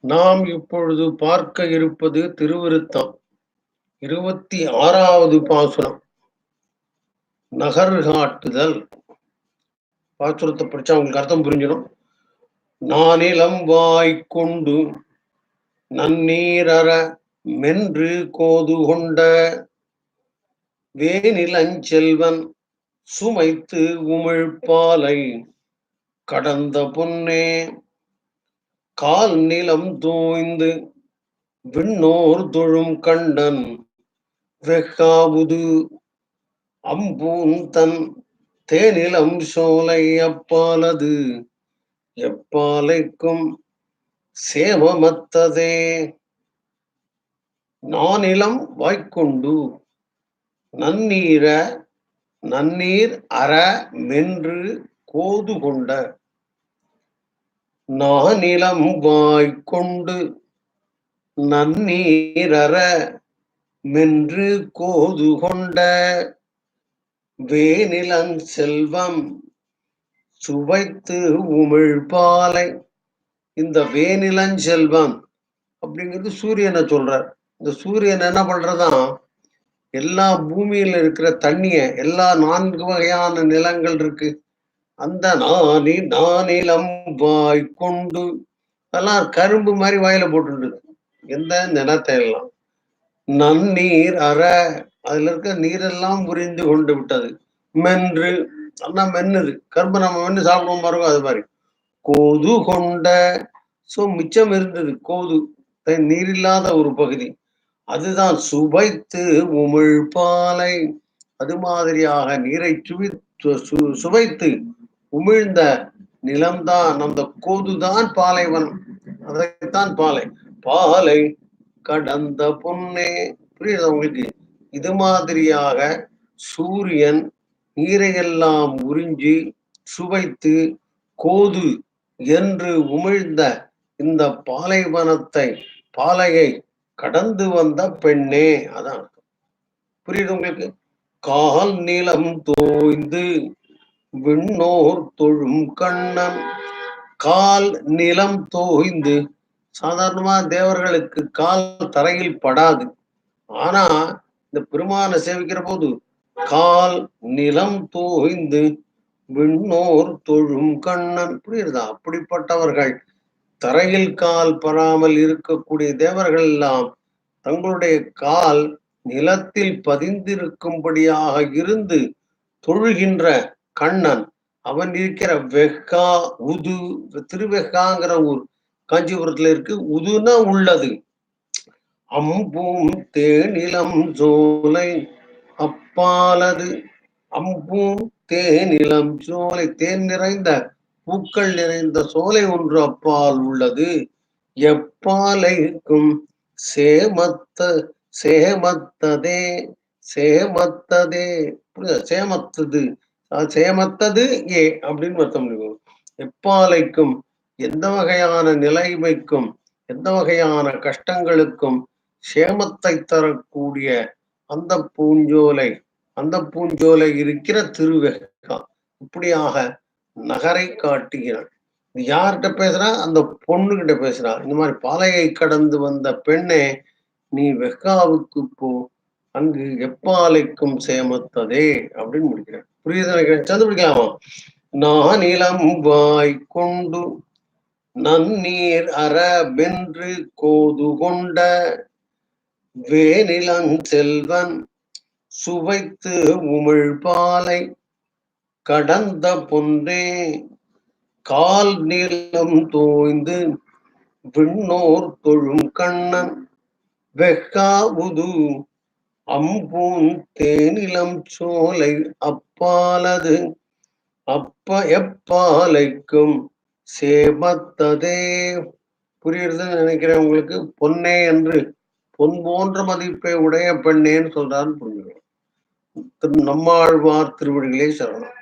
நாம் இப்பொழுது பார்க்க இருப்பது திருவிருத்தம். இருபத்தி ஆறாவது பாசுரம். நகர்காட்டுதல். பாசுரத்தை படிச்சா உங்களுக்கு அர்த்தம் புரிஞ்சிடும். நானிலம் வாய்க்கொண்டு நன்னீரற மென்று கோது கொண்ட வேனிலஞ்செல்வன் சுமைத்து உமிழ்பாலை கடந்த பொன்னே கால் நிலம் தோய்ந்து விண்ணோர் தொழும் கண்டன் வெக்காவுது அம்பூன் தன் தேனிலம் சோலை அப்பாலது எப்பாலைக்கும் சேமமத்ததே நானிலம் வாய்க்கொண்டு நன்னீர நன்னீர் அற மென்று கோது கொண்ட நானிலம் வாய்க்கொண்டு நன்னீரற மென்று கோது கொண்ட வேனிலங் செல்வம் சுவைத்து உமிழ்பாலை. இந்த வேனிலஞ்செல்வம் அப்படிங்கிறது சூரியனை சொல்றார். இந்த சூரியன் என்ன பண்றதான் எல்லா பூமியில இருக்கிற தண்ணிய எல்லா நான்கு வகையான நிலங்கள் இருக்கு. அந்த நானி நானிலம் வாய் கொண்டு. அதெல்லாம் கரும்பு மாதிரி வாயில போட்டுருக்கு எந்த நிலத்தையெல்லாம் நன்னீர் அற. அதுல இருக்க நீரெல்லாம் புரிந்து கொண்டு விட்டது. மென்று. அண்ணா மென்னுது கரும்பு நம்ம மென்று சாப்பிடுவோம் பாருங்க அது மாதிரி. கோது கொண்ட. சோ மிச்சம் இருந்தது கோது. நீர் இல்லாத ஒரு பகுதி. அதுதான் சுவைத்து உமிழ்பாலை. அது மாதிரியாக நீரை சுவி சுவைத்து உமிழ்ந்த நிலம்தான் அந்த கோதுதான் பாலைவனம். அதைத்தான் பாலை. பாலை கடந்த பொன்னே. புரியுது உங்களுக்கு? இது மாதிரியாக சூரியன் நீரையெல்லாம் உறிஞ்சி சுவைத்து கோது என்று உமிழ்ந்த இந்த பாலைவனத்தை பாலையை கடந்து வந்த பெண்ணே. அதான் புரியுது உங்களுக்கு? கால் நீளம் தோய்ந்து விண்ணோர் தொழும் கண்ணன் கால் நிலம் தோய்ந்து சாதாரணமா தேவர்களுக்கு கால் தரையில் படாது. ஆனா இந்த பெருமானை சேவிக்கிற போது கால் நிலம் தோய்ந்து விண்ணோர் தொழும் கண்ணன் புரியுறதா அப்படிப்பட்டவர்கள் தரையில் கால் பராமல் இருக்கக்கூடிய தேவர்கள் எல்லாம் தங்களுடைய கால் நிலத்தில் பதிந்திருக்கும்படியாக இருந்து தொழுகின்ற கண்ணன். அவன் இருக்கிற வெக்கா உது திருவெக்காங்கிற ஊர். காஞ்சிபுரத்துல இருக்கு உதுனா உள்ளது. அம்பும் தேனிலம் சோலை அப்பாலது. அம்பும் தேனிலம் சோலை தேன் நிறைந்த பூக்கள் நிறைந்த சோலை ஒன்று அப்பால் உள்ளது. எப்பாலைக்கும் சேமத்த சேமத்ததே சேமத்ததே. சேமத்தது. சேமத்தது ஏ அப்படின்னு அர்த்தம் எப்பாலைக்கும் எந்த வகையான நிலைமைக்கும் எந்த வகையான கஷ்டங்களுக்கும் சேமத்தை தரக்கூடிய அந்த பூஞ்சோலை அந்த பூஞ்சோலை இருக்கிற திருவெகா இப்படியாக நகரை காட்டுகிறாள். யார்கிட்ட பேசுறா? அந்த பொண்ணுகிட்ட பேசுறா. இந்த மாதிரி பாலையை கடந்து வந்த பெண்ணே நீ வெக்காவுக்கு போ. அங்கு எப்பாலைக்கும் சேமத்ததே அப்படின்னு முடிக்கிறாள். புரியுது நினைக்கிறேன் சந்து பிடிக்கலாமா? நான் இளம் வாய் கொண்டு நன்னீர் அற கோது கொண்ட வேனிலஞ்செல்வன் சுவைத்து உமிழ்பாலை கடந்த பொன்றே கால் நீளம் தோய்ந்து விண்ணோர் தொழும் கண்ணன் வெக்காவுது அம்பூன் தேனிலம் சோலை அப்பாலது அப்ப எப்பாலைக்கும் சேமத்ததே புரியுறதுன்னு நினைக்கிறேன் உங்களுக்கு. பொன்னே என்று பொன் போன்ற மதிப்பை உடைய பெண்ணேன்னு சொல்றான்னு புரிஞ்சுக்கணும். நம்மாழ்வார் திருவிழிகளே சரணம்.